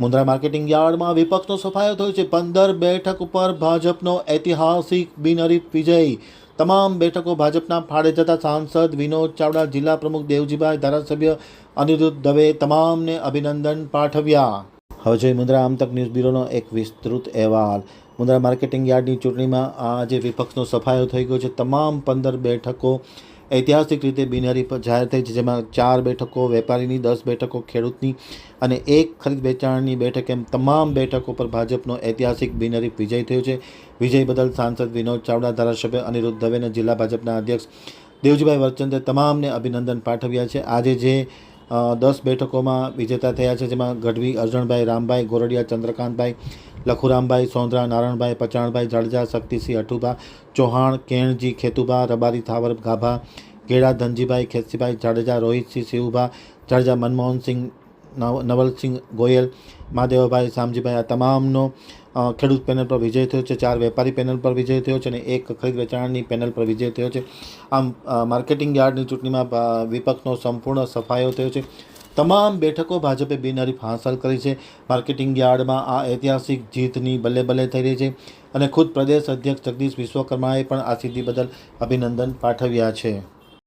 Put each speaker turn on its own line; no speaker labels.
Mundra marketing યાર્ડમાં વિપક્ષનો સફાયો થયો છે. પંદર બેઠક ઉપર ભાજપનો ઐતિહાસિક બિનહરીફ વિજય. તમામ બેઠકો ભાજપના ફાળે જતા સાંસદ વિનોદ ચાવડા, જિલ્લા પ્રમુખ દેવજીભાઈ, ધારાસભ્ય અનિરુદ્ધ દવે તમામને અભિનંદન પાઠવ્યા. હવે જોઈએ મુન્દ્રા આમતક ન્યૂઝ બ્યુરોનો એક વિસ્તૃત અહેવાલ. મુન્દ્રા માર્કેટિંગ યાર્ડની ચૂંટણીમાં આ જે વિપક્ષનો સફાયો થઈ ગયો છે. તમામ પંદર બેઠકો ઐતિહાસિક રીતે બિનહરીફ જાહેર થઈ છે, જેમાં ચાર બેઠકો, વેપારીની દસ બેઠકો, ખેડૂતની અને એક ખરીદ વેચાણની બેઠક એમ તમામ બેઠકો પર ભાજપનો ઐતિહાસિક બિનહરીફ વિજય થયો છે. વિજય બદલ સાંસદ વિનોદ ચાવડા, ધારાસભ્ય અનિરુદ્ધ દવેને જિલ્લા ભાજપના અધ્યક્ષ દેવજીભાઈ વરચંદે તમામને અભિનંદન પાઠવ્યા છે. આજે જે દસ બેઠકોમાં વિજેતા થયા છે, જેમાં ગઢવી, અર્જણભાઈ, રામભાઈ, ગોરડિયા, ચંદ્રકાંતભાઈ, લખુરામભાઈ સોંદરા નારણભાઈ, પચાણભાઈ, જાડેજા, શક્તિસિંહ અઠુભા, ચૌહાણ, કેણજી, ખેતુભા, રબારી, થાવર, ગાભા, ગેડા, ધનજીભાઈ ખેસીભાઈ જાડેજા, રોહિતસિંહ શિવભા જાડેજા, મનમોહનસિંહ નવલસિંહ ગોયલ, મહાદેવભાઈ શામજીભાઈ આ તમામનો ખેડૂત પેનલ પર વિજય થયો છે, ચાર વેપારી પેનલ પર વિજય થયો છે અને એક ખરીદ વેચાણની પેનલ પર વિજય થયો છે. આમ માર્કેટિંગ યાર્ડની ચૂંટણીમાં વિપક્ષનો સંપૂર્ણ સફાયો થયો છે. તમામ બેઠકો ભાજપે બિનહરીફ હાંસલ કરી છે. માર્કેટિંગ યાર્ડમાં આ ઐતિહાસિક જીતની બલ્લે બલ્લે થઈ રહી છે અને ખુદ પ્રદેશ અધ્યક્ષ જગદીશ વિશ્વકર્માએ પણ આ સિદ્ધિ બદલ અભિનંદન પાઠવ્યા છે.